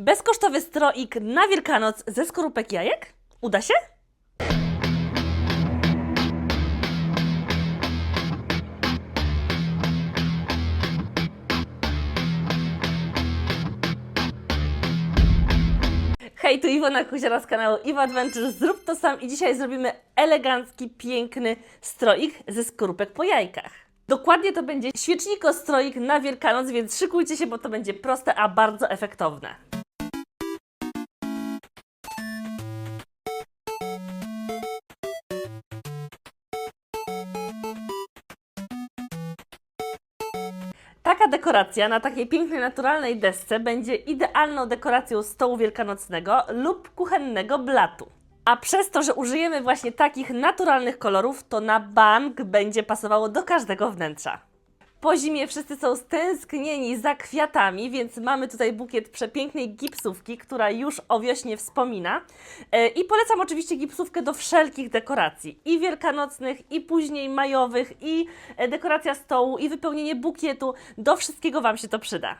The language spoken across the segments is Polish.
Bezkosztowy stroik na Wielkanoc ze skorupek jajek? Uda się? Hej, tu Iwona Kuziara z kanału Iwa Adventure. Zrób to sam i dzisiaj zrobimy elegancki, piękny stroik ze skorupek po jajkach. Dokładnie to będzie świeczniko stroik na Wielkanoc, więc szykujcie się, bo to będzie proste, a bardzo efektowne. Dekoracja na takiej pięknej, naturalnej desce będzie idealną dekoracją stołu wielkanocnego lub kuchennego blatu. A przez to, że użyjemy właśnie takich naturalnych kolorów, to na bank będzie pasowało do każdego wnętrza. Po zimie wszyscy są stęsknieni za kwiatami, więc mamy tutaj bukiet przepięknej gipsówki, która już o wiośnie wspomina. E, I polecam oczywiście gipsówkę do wszelkich dekoracji, i wielkanocnych, i później majowych, i e, dekoracja stołu, i wypełnienie bukietu. Do wszystkiego Wam się to przyda.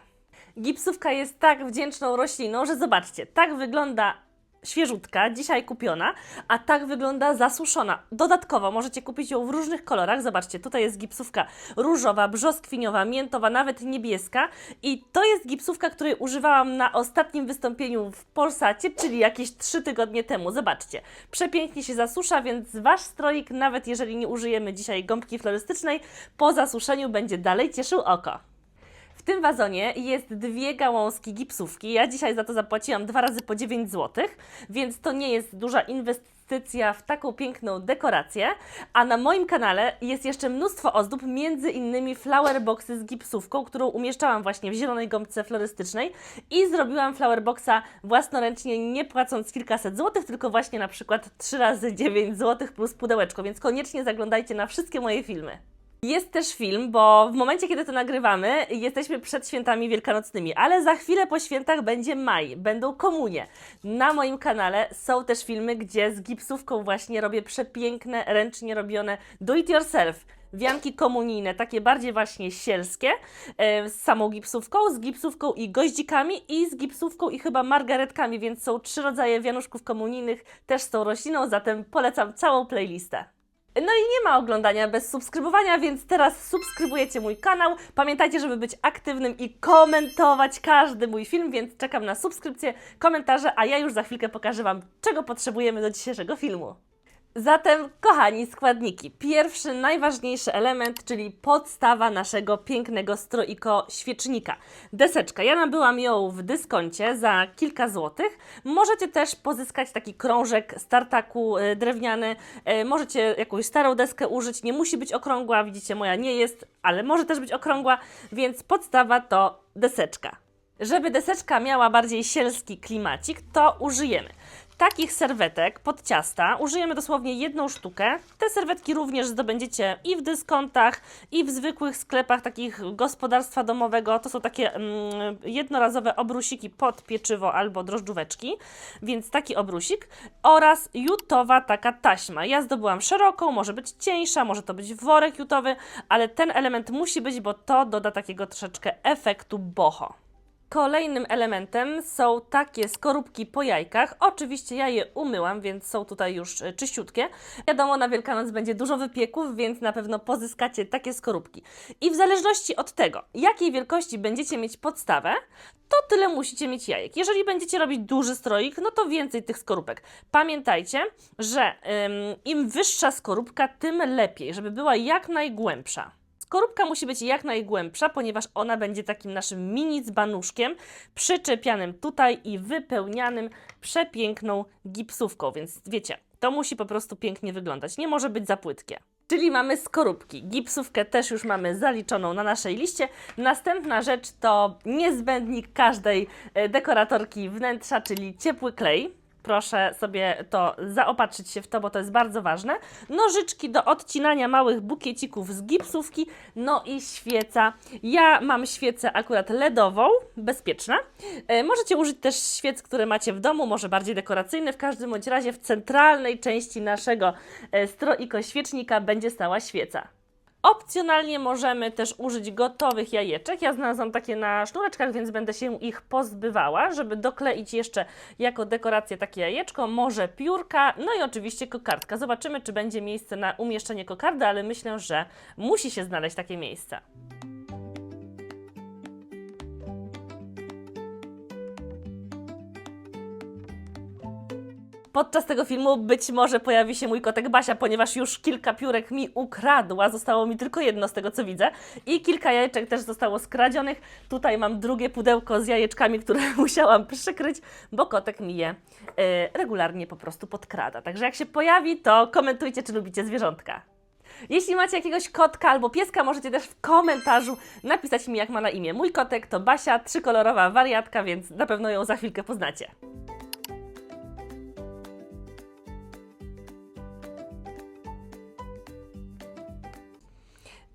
Gipsówka jest tak wdzięczną rośliną, że zobaczcie, tak wygląda świeżutka, dzisiaj kupiona, a tak wygląda zasuszona. Dodatkowo możecie kupić ją w różnych kolorach. Zobaczcie, tutaj jest gipsówka różowa, brzoskwiniowa, miętowa, nawet niebieska. I to jest gipsówka, której używałam na ostatnim wystąpieniu w Polsacie, czyli jakieś 3 tygodnie temu. Zobaczcie, przepięknie się zasusza, więc Wasz stroik, nawet jeżeli nie użyjemy dzisiaj gąbki florystycznej, po zasuszeniu będzie dalej cieszył oko. Tym wazonie jest dwie gałązki gipsówki. Ja dzisiaj za to zapłaciłam dwa razy po 9 zł, więc to nie jest duża inwestycja w taką piękną dekorację. A na moim kanale jest jeszcze mnóstwo ozdób, między innymi flower boxy z gipsówką, którą umieszczałam właśnie w zielonej gąbce florystycznej i zrobiłam flower boxa własnoręcznie, nie płacąc kilkaset złotych, tylko właśnie na przykład 3 razy 9 zł plus pudełeczko, więc koniecznie zaglądajcie na wszystkie moje filmy. Jest też film, bo w momencie, kiedy to nagrywamy, jesteśmy przed świętami wielkanocnymi, ale za chwilę po świętach będzie maj, będą komunie. Na moim kanale są też filmy, gdzie z gipsówką właśnie robię przepiękne, ręcznie robione do it yourself. Wianki komunijne, takie bardziej właśnie sielskie, e, z samą gipsówką, z gipsówką i goździkami i z gipsówką i chyba margaretkami, więc są trzy rodzaje wianuszków komunijnych, też z tą rośliną, zatem polecam całą playlistę. No i nie ma oglądania bez subskrybowania, więc teraz subskrybujecie mój kanał. Pamiętajcie, żeby być aktywnym i komentować każdy mój film, więc czekam na subskrypcję, komentarze, a ja już za chwilkę pokażę Wam, czego potrzebujemy do dzisiejszego filmu. Zatem, kochani, składniki. Pierwszy, najważniejszy element, czyli podstawa naszego pięknego stroiko świecznika. Deseczka. Ja nabyłam ją w dyskoncie za kilka złotych. Możecie też pozyskać taki krążek z tartaku e, drewniany. E, Możecie jakąś starą deskę użyć. Nie musi być okrągła. Widzicie, moja nie jest, ale może też być okrągła, więc podstawa to deseczka. Żeby deseczka miała bardziej sielski klimacik, to użyjemy takich serwetek pod ciasta. Użyjemy dosłownie jedną sztukę. Te serwetki również zdobędziecie i w dyskontach, i w zwykłych sklepach takich gospodarstwa domowego. To są takie mm, jednorazowe obrusiki pod pieczywo albo drożdżóweczki, więc taki obrusik oraz jutowa taka taśma. Ja zdobyłam szeroką, może być cieńsza, może to być worek jutowy, ale ten element musi być, bo to doda takiego troszeczkę efektu boho. Kolejnym elementem są takie skorupki po jajkach. Oczywiście ja je umyłam, więc są tutaj już e, czyściutkie. Wiadomo, na Wielkanoc będzie dużo wypieków, więc na pewno pozyskacie takie skorupki. I w zależności od tego, jakiej wielkości będziecie mieć podstawę, to tyle musicie mieć jajek. Jeżeli będziecie robić duży stroik, no to więcej tych skorupek. Pamiętajcie, że ym, im wyższa skorupka, tym lepiej, żeby była jak najgłębsza. Skorupka musi być jak najgłębsza, ponieważ ona będzie takim naszym mini dzbanuszkiem przyczepianym tutaj i wypełnianym przepiękną gipsówką, więc wiecie, to musi po prostu pięknie wyglądać, nie może być za płytkie. Czyli mamy skorupki. Gipsówkę też już mamy zaliczoną na naszej liście. Następna rzecz to niezbędnik każdej e, dekoratorki wnętrza, czyli ciepły klej. Proszę sobie to zaopatrzyć się w to, bo to jest bardzo ważne. Nożyczki do odcinania małych bukiecików z gipsówki, no i świeca. Ja mam świecę akurat LEDową, bezpieczna. E, możecie użyć też świec, które macie w domu, może bardziej dekoracyjne. W każdym bądź razie w centralnej części naszego e, stroiko świecznika będzie stała świeca. Opcjonalnie możemy też użyć gotowych jajeczek. Ja znalazłam takie na sznureczkach, więc będę się ich pozbywała, żeby dokleić jeszcze jako dekorację takie jajeczko, może piórka, no i oczywiście kokardka. Zobaczymy, czy będzie miejsce na umieszczenie kokardy, ale myślę, że musi się znaleźć takie miejsce. Podczas tego filmu być może pojawi się mój kotek Basia, ponieważ już kilka piórek mi ukradła, zostało mi tylko jedno z tego co widzę i kilka jajeczek też zostało skradzionych. Tutaj mam drugie pudełko z jajeczkami, które musiałam przykryć, bo kotek mi je e, regularnie po prostu podkrada. Także jak się pojawi, to komentujcie, czy lubicie zwierzątka. Jeśli macie jakiegoś kotka albo pieska, możecie też w komentarzu napisać mi, jak ma na imię. Mój kotek to Basia, trzykolorowa wariatka, więc na pewno ją za chwilkę poznacie.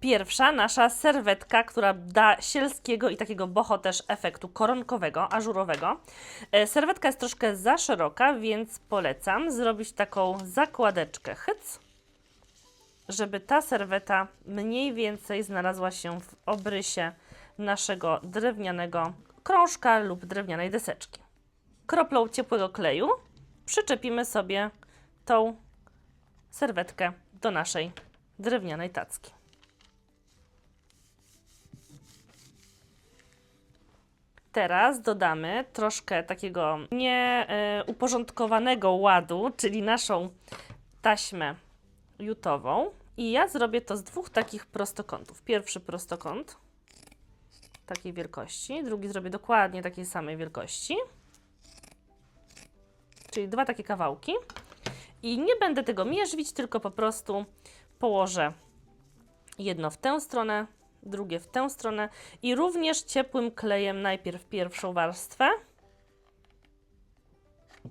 Pierwsza nasza serwetka, która da sielskiego i takiego boho też efektu koronkowego, ażurowego. E, Serwetka jest troszkę za szeroka, więc polecam zrobić taką zakładeczkę hyc, żeby ta serweta mniej więcej znalazła się w obrysie naszego drewnianego krążka lub drewnianej deseczki. Kroplą ciepłego kleju przyczepimy sobie tą serwetkę do naszej drewnianej tacki. Teraz dodamy troszkę takiego nieuporządkowanego ładu, czyli naszą taśmę jutową. I ja zrobię to z dwóch takich prostokątów. Pierwszy prostokąt takiej wielkości, drugi zrobię dokładnie takiej samej wielkości. Czyli dwa takie kawałki. I nie będę tego mierzwić, tylko po prostu położę jedno w tę stronę, drugie w tę stronę i również ciepłym klejem najpierw pierwszą warstwę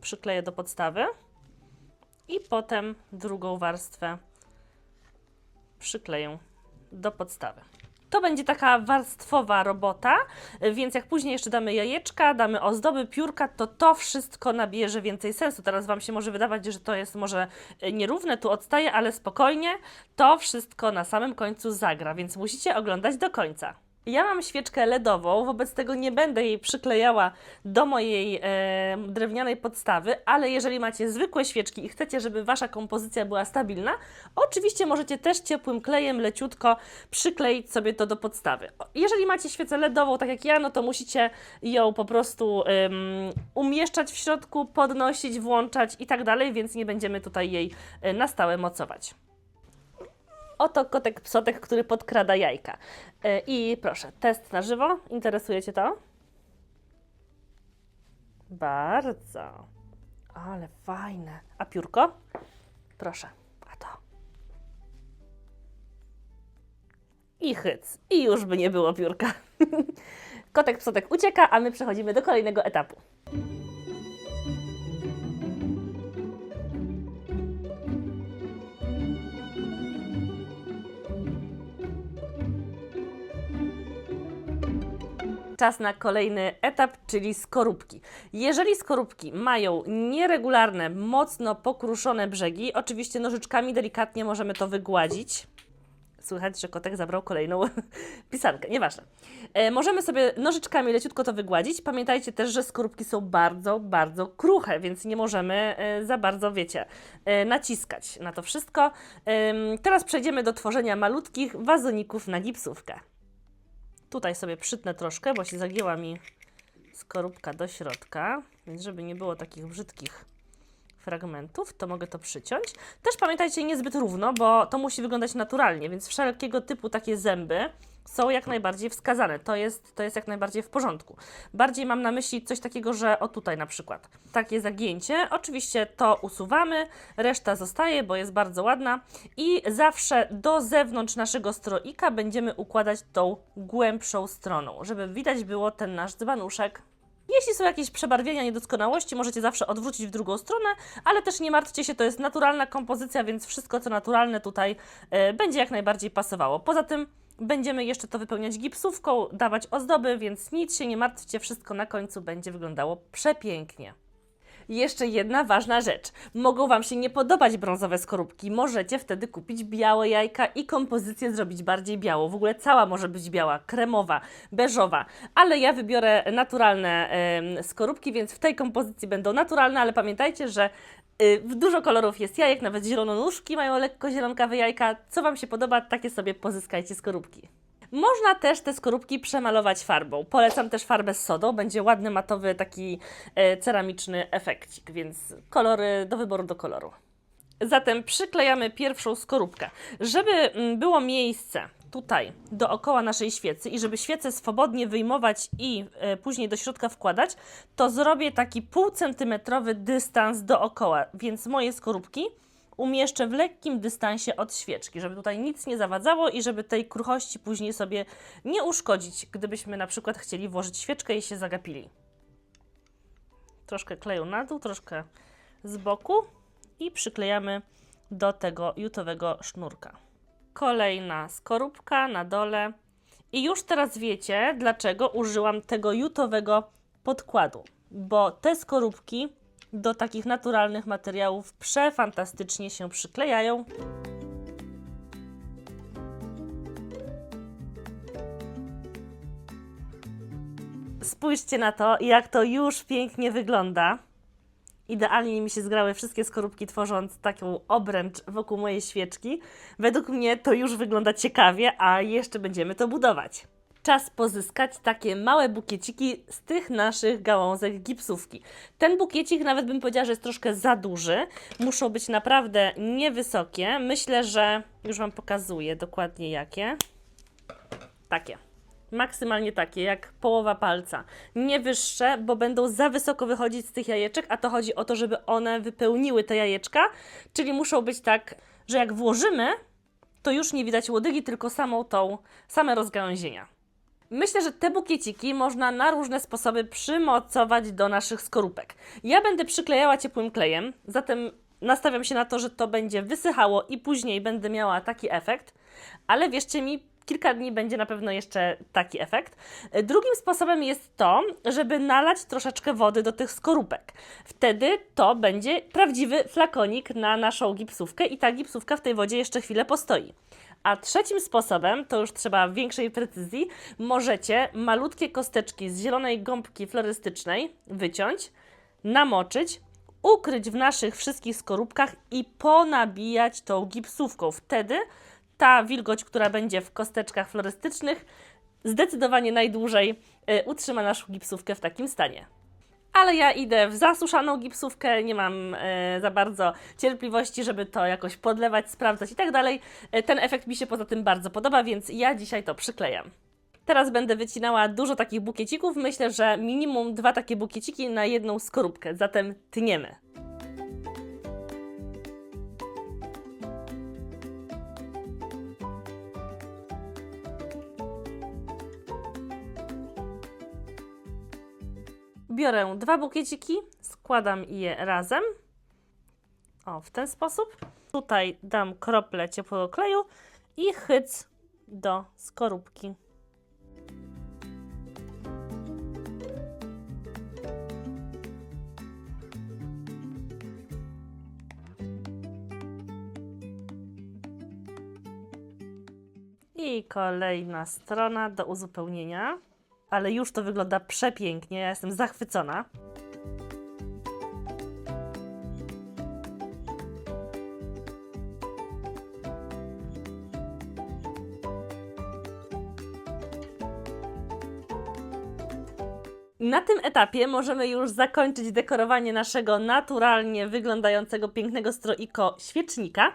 przykleję do podstawy i potem drugą warstwę przykleję do podstawy. To będzie taka warstwowa robota, więc jak później jeszcze damy jajeczka, damy ozdoby, piórka, to to wszystko nabierze więcej sensu. Teraz Wam się może wydawać, że to jest może nierówne, tu odstaje, ale spokojnie, to wszystko na samym końcu zagra, więc musicie oglądać do końca. Ja mam świeczkę LEDową, wobec tego nie będę jej przyklejała do mojej e, drewnianej podstawy, ale jeżeli macie zwykłe świeczki i chcecie, żeby Wasza kompozycja była stabilna, oczywiście możecie też ciepłym klejem leciutko przykleić sobie to do podstawy. Jeżeli macie świecę LEDową, tak jak ja, no to musicie ją po prostu em, umieszczać w środku, podnosić, włączać i tak dalej, więc nie będziemy tutaj jej e, na stałe mocować. Oto kotek psotek, który podkrada jajka. E, I proszę, test na żywo. Interesuje Cię to? Bardzo. Ale fajne. A piórko? Proszę, a to. I hyc. I już by nie było piórka. Kotek psotek ucieka, a my przechodzimy do kolejnego etapu. Czas na kolejny etap, czyli skorupki. Jeżeli skorupki mają nieregularne, mocno pokruszone brzegi, oczywiście nożyczkami delikatnie możemy to wygładzić. Słychać, że kotek zabrał kolejną pisankę, nieważne. E, możemy sobie nożyczkami leciutko to wygładzić. Pamiętajcie też, że skorupki są bardzo, bardzo kruche, więc nie możemy e, za bardzo, wiecie, e, naciskać na to wszystko. Em, teraz przejdziemy do tworzenia malutkich wazoników na gipsówkę. Tutaj sobie przytnę troszkę, bo się zagięła mi skorupka do środka, więc żeby nie było takich brzydkich fragmentów, to mogę to przyciąć. Też pamiętajcie, niezbyt równo, bo to musi wyglądać naturalnie, więc wszelkiego typu takie zęby są jak najbardziej wskazane. To jest, to jest jak najbardziej w porządku. Bardziej mam na myśli coś takiego, że o tutaj na przykład takie zagięcie. Oczywiście to usuwamy, reszta zostaje, bo jest bardzo ładna i zawsze do zewnątrz naszego stroika będziemy układać tą głębszą stroną, żeby widać było ten nasz dzbanuszek. Jeśli są jakieś przebarwienia, niedoskonałości, możecie zawsze odwrócić w drugą stronę, ale też nie martwcie się, to jest naturalna kompozycja, więc wszystko co naturalne tutaj e, będzie jak najbardziej pasowało. Poza tym będziemy jeszcze to wypełniać gipsówką, dawać ozdoby, więc nic się nie martwcie, wszystko na końcu będzie wyglądało przepięknie. Jeszcze jedna ważna rzecz. Mogą Wam się nie podobać brązowe skorupki. Możecie wtedy kupić białe jajka i kompozycję zrobić bardziej białą. W ogóle cała może być biała, kremowa, beżowa, ale ja wybiorę naturalne em, skorupki, więc w tej kompozycji będą naturalne, ale pamiętajcie, że y, dużo kolorów jest jajek, nawet zielononóżki mają lekko zielonkawe jajka. Co Wam się podoba, takie sobie pozyskajcie skorupki. Można też te skorupki przemalować farbą. Polecam też farbę z sodą, będzie ładny, matowy, taki e, ceramiczny efekcik, więc kolory do wyboru do koloru. Zatem przyklejamy pierwszą skorupkę. Żeby mm, było miejsce tutaj dookoła naszej świecy i żeby świecę swobodnie wyjmować i e, później do środka wkładać, to zrobię taki półcentymetrowy dystans dookoła, więc moje skorupki umieszczę w lekkim dystansie od świeczki, żeby tutaj nic nie zawadzało i żeby tej kruchości później sobie nie uszkodzić, gdybyśmy na przykład chcieli włożyć świeczkę i się zagapili. Troszkę kleju na dół, troszkę z boku i przyklejamy do tego jutowego sznurka. Kolejna skorupka na dole. I już teraz wiecie, dlaczego użyłam tego jutowego podkładu, bo te skorupki do takich naturalnych materiałów przefantastycznie się przyklejają. Spójrzcie na to, jak to już pięknie wygląda. Idealnie mi się zgrały wszystkie skorupki, tworząc taką obręcz wokół mojej świeczki. Według mnie to już wygląda ciekawie, a jeszcze będziemy to budować. Czas pozyskać takie małe bukieciki z tych naszych gałązek gipsówki. Ten bukiecik nawet bym powiedziała, że jest troszkę za duży. Muszą być naprawdę niewysokie. Myślę, że już Wam pokazuję dokładnie jakie. Takie maksymalnie takie, jak połowa palca. Nie wyższe, bo będą za wysoko wychodzić z tych jajeczek, a to chodzi o to, żeby one wypełniły te jajeczka, czyli muszą być tak, że jak włożymy, to już nie widać łodygi, tylko samą tą, same rozgałęzienia. Myślę, że te bukieciki można na różne sposoby przymocować do naszych skorupek. Ja będę przyklejała ciepłym klejem, zatem nastawiam się na to, że to będzie wysychało i później będę miała taki efekt, ale wierzcie mi, kilka dni będzie na pewno jeszcze taki efekt. Drugim sposobem jest to, żeby nalać troszeczkę wody do tych skorupek. Wtedy to będzie prawdziwy flakonik na naszą gipsówkę i ta gipsówka w tej wodzie jeszcze chwilę postoi. A trzecim sposobem, to już trzeba większej precyzji, możecie malutkie kosteczki z zielonej gąbki florystycznej wyciąć, namoczyć, ukryć w naszych wszystkich skorupkach i ponabijać tą gipsówką. Wtedy ta wilgoć, która będzie w kosteczkach florystycznych, zdecydowanie najdłużej y, utrzyma naszą gipsówkę w takim stanie. Ale ja idę w zasuszaną gipsówkę, nie mam e, za bardzo cierpliwości, żeby to jakoś podlewać, sprawdzać i tak dalej. E, ten efekt mi się poza tym bardzo podoba, więc ja dzisiaj to przyklejam. Teraz będę wycinała dużo takich bukiecików. Myślę, że minimum dwa takie bukieciki na jedną skorupkę, zatem tniemy. Biorę dwa bukieciki, składam je razem. O, w ten sposób. Tutaj dam krople ciepłego kleju i chyc do skorupki. I kolejna strona do uzupełnienia ale już to wygląda przepięknie. Ja jestem zachwycona. Na tym etapie możemy już zakończyć dekorowanie naszego naturalnie wyglądającego pięknego stroiko świecznika,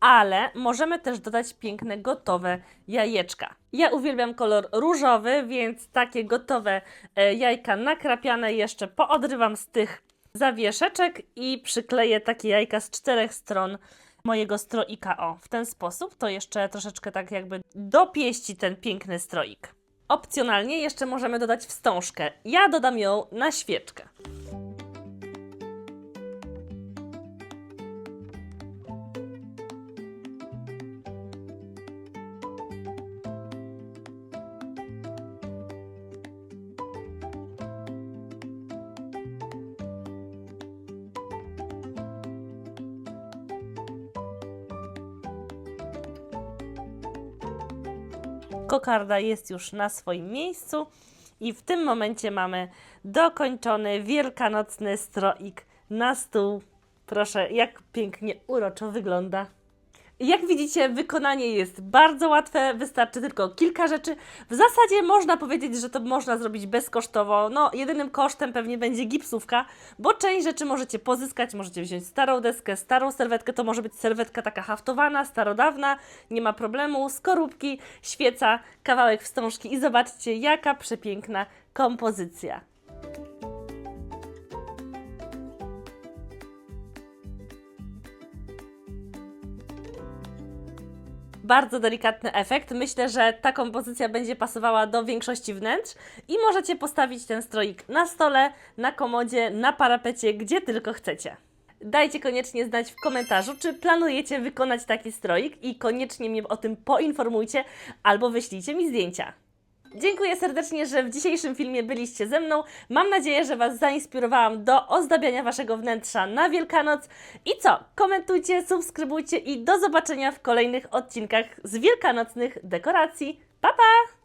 ale możemy też dodać piękne gotowe jajeczka. Ja uwielbiam kolor różowy, więc takie gotowe e, jajka nakrapiane jeszcze poodrywam z tych zawieszeczek i przykleję takie jajka z czterech stron mojego stroika. O, w ten sposób to jeszcze troszeczkę tak jakby dopieści ten piękny stroik. Opcjonalnie jeszcze możemy dodać wstążkę. Ja dodam ją na świeczkę. Kokarda jest już na swoim miejscu i w tym momencie mamy dokończony wielkanocny stroik na stół. Proszę, jak pięknie uroczo wygląda. Jak widzicie, wykonanie jest bardzo łatwe, wystarczy tylko kilka rzeczy. W zasadzie można powiedzieć, że to można zrobić bezkosztowo. No, jedynym kosztem pewnie będzie gipsówka, bo część rzeczy możecie pozyskać, możecie wziąć starą deskę, starą serwetkę, to może być serwetka taka haftowana, starodawna, nie ma problemu, skorupki, świeca, kawałek wstążki i zobaczcie, jaka przepiękna kompozycja. Bardzo delikatny efekt. Myślę, że ta kompozycja będzie pasowała do większości wnętrz i możecie postawić ten stroik na stole, na komodzie, na parapecie, gdzie tylko chcecie. Dajcie koniecznie znać w komentarzu, czy planujecie wykonać taki stroik i koniecznie mnie o tym poinformujcie albo wyślijcie mi zdjęcia. Dziękuję serdecznie, że w dzisiejszym filmie byliście ze mną. Mam nadzieję, że Was zainspirowałam do ozdabiania Waszego wnętrza na Wielkanoc. I co? Komentujcie, subskrybujcie i do zobaczenia w kolejnych odcinkach z wielkanocnych dekoracji. Pa, pa!